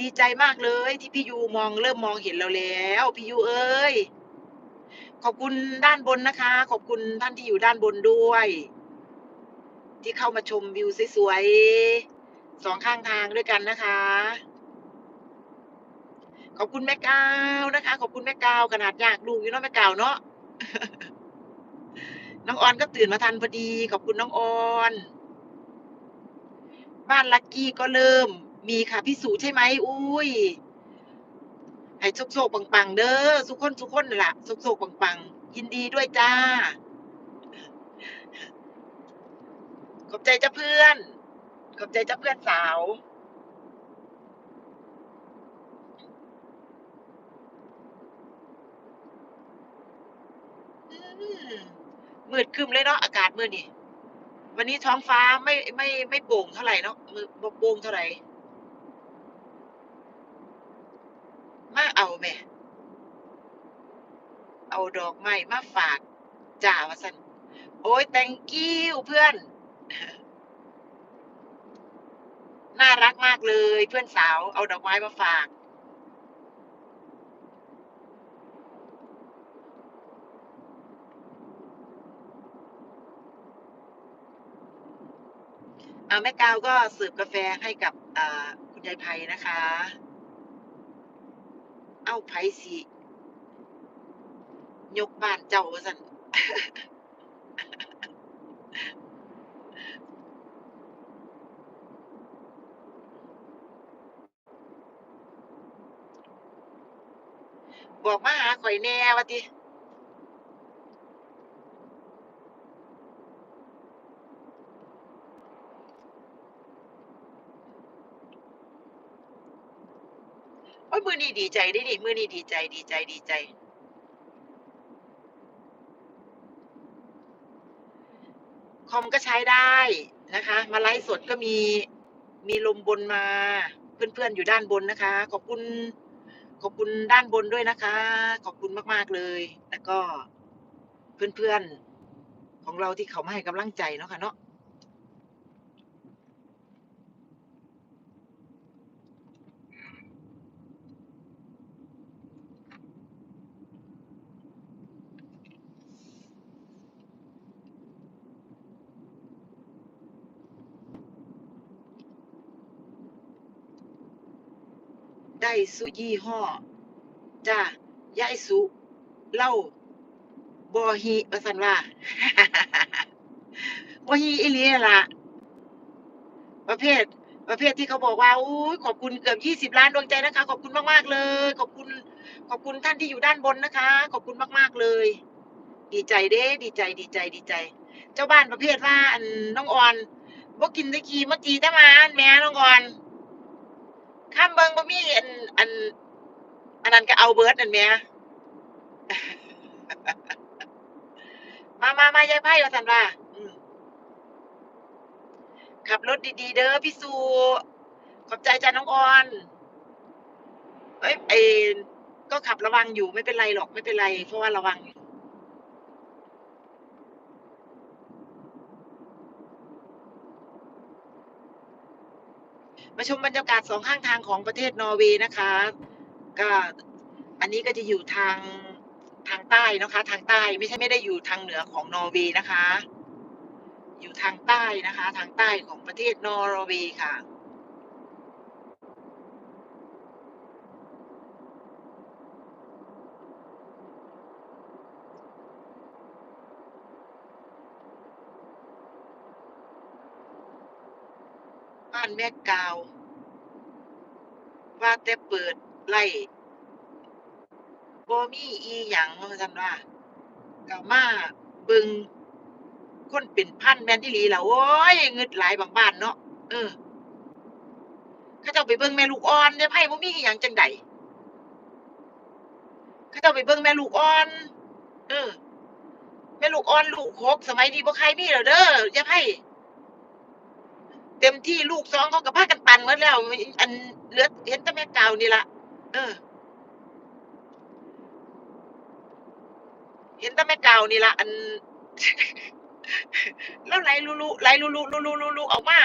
ดีใจมากเลยที่พี่ยูมองเริ่มมองเห็นเราแล้ว พี่ยูเอ้ยขอบคุณด้านบนนะคะ ขอบคุณท่านที่อยู่ด้านบนด้วย ที่เข้ามาชมวิวสวยๆสองข้างทางด้วยกันนะคะ ขอบคุณแม่กาวนะคะ ขอบคุณแม่กาวขนาดอยากลูกอยู่เนาะแม่กาวเนาะน้องออนก็ตื่นมาทันพอดี ขอบคุณน้องออน บ้านลักกี้ก็เริ่ม มีค่ะพี่สูใช่ไหมอุ้ยให้โชคโชคปังๆเด้อสุกคนสุกคนนั่นล่ะโชคโชคปังๆยินดีด้วยจ้า ขอบใจจ้าเพื่อน ขอบใจจ้าเพื่อนสาวอืมมืดคึมเลยเนาะอากาศมืดนี่วันนี้ท้องฟ้าไม่ไม่ไม่โปร่งเท่าไหร่เนาะมือโปร่งเท่าไหร่ มาเอาแม่ เอาดอกไม้มาฝากจ่าว่าสันโอ้ย thank you เพื่อน น่ารักมากเลยเพื่อนสาว เอาดอกไม้มาฝาก เอาแม่กาวก็สิร์ฟกาแฟให้กับคุณยายไพนะคะ เอาไผสิ ยกบ้านเจ้าว่าซั่นบอกมาหาข่อยแน่ว่าติ โอ๊ยมือนี้ดีใจเด้นี่มื้อนี้ดีใจดีใจดีใจ คอมก็ใช้ได้นะคะ มาไลฟ์สดก็มีมีลมบนมา เพื่อนๆอยู่ด้านบนนะคะ ขอบคุณ ขอบคุณด้านบนด้วยนะคะ ขอบคุณมากๆเลย แล้วก็เพื่อนๆของเราที่เขามาให้กำลังใจเนาะค่ะเนาะ ได้สุยี่ห้อจ้ะยายสุเล้าบ่ฮิว่าซั่นว่าบ่ฮิอีหลีล่ะ ประเภท ประเภทที่เขาบอกว่าอุ๊ยขอบคุณเกือบ20ล้านดวงใจนะคะ ขอบคุณมากๆเลย ขอบคุณ ขอบคุณท่านที่อยู่ด้านบนนะคะ ขอบคุณมากๆเลย ดีใจเด้ ดีใจ ดีใจ ดีใจ เจ้าบ้านประเภทว่าอันน้องออนบ่กินต่ขี้มาจีแต่หมาหั่นแหมน้องออน คำเบิงบ่มีอันอัน อันนั้นก็เอาเบิร์ดนั่นแหมามาๆๆยายไพว่าซั่นว่าขับรถดีๆ เด้อพี่สุขอบใจจ้ะน้องออนเฮ้ยไอ้ก็ขับระวังอยู่ไม่เป็นไรหรอกไม่เป็นไร เพราะว่าระวังอยู่ มาชมบรรยากาศสองข้างทางของประเทศนอร์เวย์นะคะ ก็อันนี้ก็จะอยู่ทางทางใต้นะคะ ทางใต้ไม่ใช่ไม่ได้อยู่ทางเหนือของนอร์เวย์นะคะ อยู่ทางใต้นะคะ ทางใต้ของประเทศนอร์เวย์ค่ะานแม่กาว ว่าแต่เปิดไล้บ่มีอิหยังว่าซั่นว่าก็มาเบิ่งคนเป็นพันแม่นอีหลีล่ะโอ๊ยงึดหลายบางบ้านเนาะเออเขาเจ้าไปเบิ่งแม่ลูกอ่อนยายไผบ่มีอิหยังจังใดเขาเจ้าไปเบิ่งแม่ลูกอ่อน เออแม่ลูกอ่อนลูก6สมัยนี้บ่ใครมีแล้วเด้อยายไผ เต็มที่ลูกซองเขากับพากันปันหมดแล้ว อันเหลือเห็นแต่แม่กาวนี่ละเออ เห็นแต่แม่กาวนี่ละอัน แล้วไหลลุลุไหลลุลุลุๆๆๆออกมา